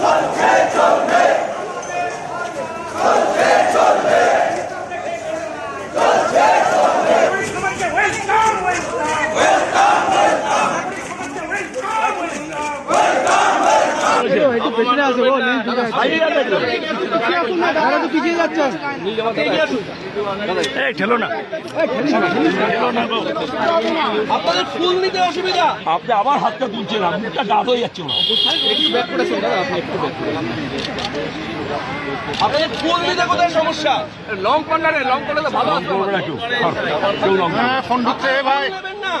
Jorge Torres. ঠেলো না। আপনাদের ফুল নিতে অসুবিধা। আপনি আবার হাতটা তুলছেন না মুখটা দাঁত হয়ে যাচ্ছে আপনাদের ফুল নিতে কোথায় সমস্যা? লং কর্নারে লং কর্নারে ভালো আসবে করবেন একটু কেউ লঙ্ঘন নেবেন না।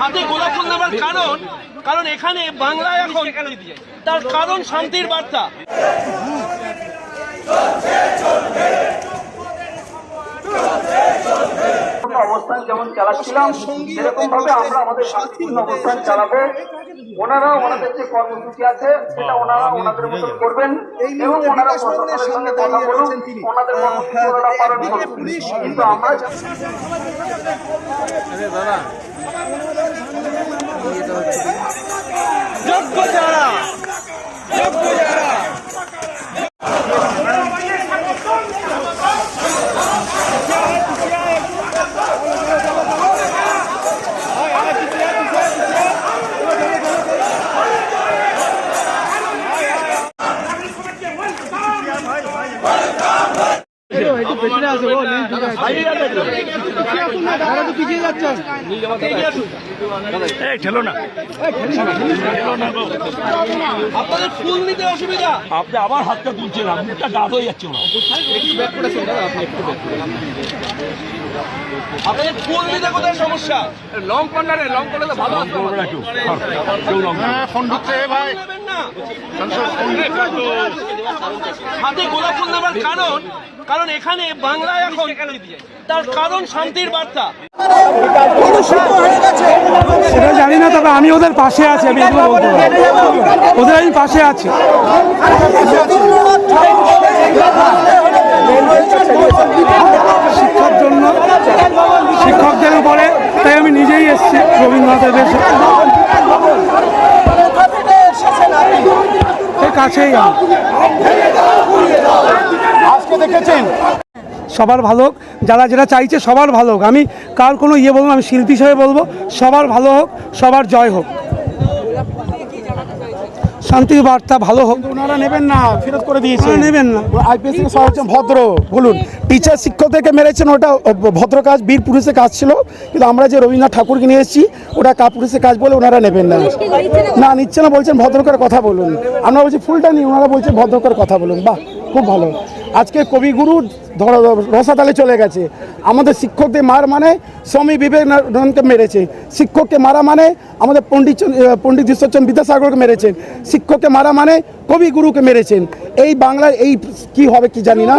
হাতে গোলাপ ফুল নেবার কারণ কারণ এখানে বাংলায় এখন তার কারণ শান্তির বার্তা। অবস্থান যেমন চালাচ্ছিলাম সেরকম ভাবে আমরা আমাদের শান্তিপূর্ণ অবস্থান চালাবো। ওনারা ওনাদের যে কর্মসূচি আছে সেটা ওনারা ওনাদের মতো করবেন এবং ওনারা প্রশাসনের সঙ্গে কথা বলুন ওনাদের কর্মসূচি ওনারা পালন করুন। কিন্তু আমরা যোগ্য এই ঠেলো না। আপনাদের ফুল নিতে অসুবিধা। আপনি আবার হাতটা তুলছেন না মুখটা দাঁত হয়ে যাচ্ছে ওরা। আপনাদের ফুল নিতে কোথায় সমস্যা? লং কর্নারে লং কর্নারে ভালো আসবে করবেন একটু কেউ লঙ্ঘন নেবেন না হাতে গোলাপ ফুল নেবার কারণ কারণ এখানে বাংলায় এখন তার কারণ শান্তির বার্তা। সেটা জানি না, তবে আমি ওদের পাশে আছি, আমি ওদের আমি পাশে আছি। শিক্ষার জন্য, শিক্ষকদের উপরে, তাই আমি নিজেই এসেছি রবীন্দ্রনাথের কাছেই আজকে দেখেছেন? সবার ভালো হোক, যারা যেটা চাইছে সবার ভালো হোক। আমি কার কোনো ইয়ে বলব আমি শিল্পী হিসেবে বলব, সবার ভালো হোক, সবার জয় হোক। শান্তির বার্তা ভালো হোক। ওনারা নেবেন না ফেরত করে দিয়েছে। নেবেন না। আইপিএস হচ্ছে ভদ্র বলুন। টিচার শিক্ষক থেকে মেরেছেন ওটা ভদ্র কাজ বীর পুরুষের কাজ ছিল। কিন্তু আমরা যে রবীন্দ্রনাথ ঠাকুরকে নিয়ে এসেছি ওটা কাপুরুষের কাজ বলে ওনারা নেবেন না। না নিচ্ছে না বলছেন ভদ্র করে কথা বলুন। আমরা বলছি ফুলটা নিই ওনারা বলছেন ভদ্রকার করে কথা বলুন। বাহ খুব ভালো। আজকে কবিগুরু ধর রসাতালে চলে গেছে। আমাদের শিক্ষকদের মার মানে স্বামী বিবেকানন্দকে মেরেছে। শিক্ষককে মারা মানে আমাদের পণ্ডিত পণ্ডিত ঈশ্বরচন্দ্র বিদ্যাসাগরকে মেরেছেন। শিক্ষককে মারা মানে কবিগুরুকে মেরেছেন। এই বাংলায় এই কি হবে কি জানি না।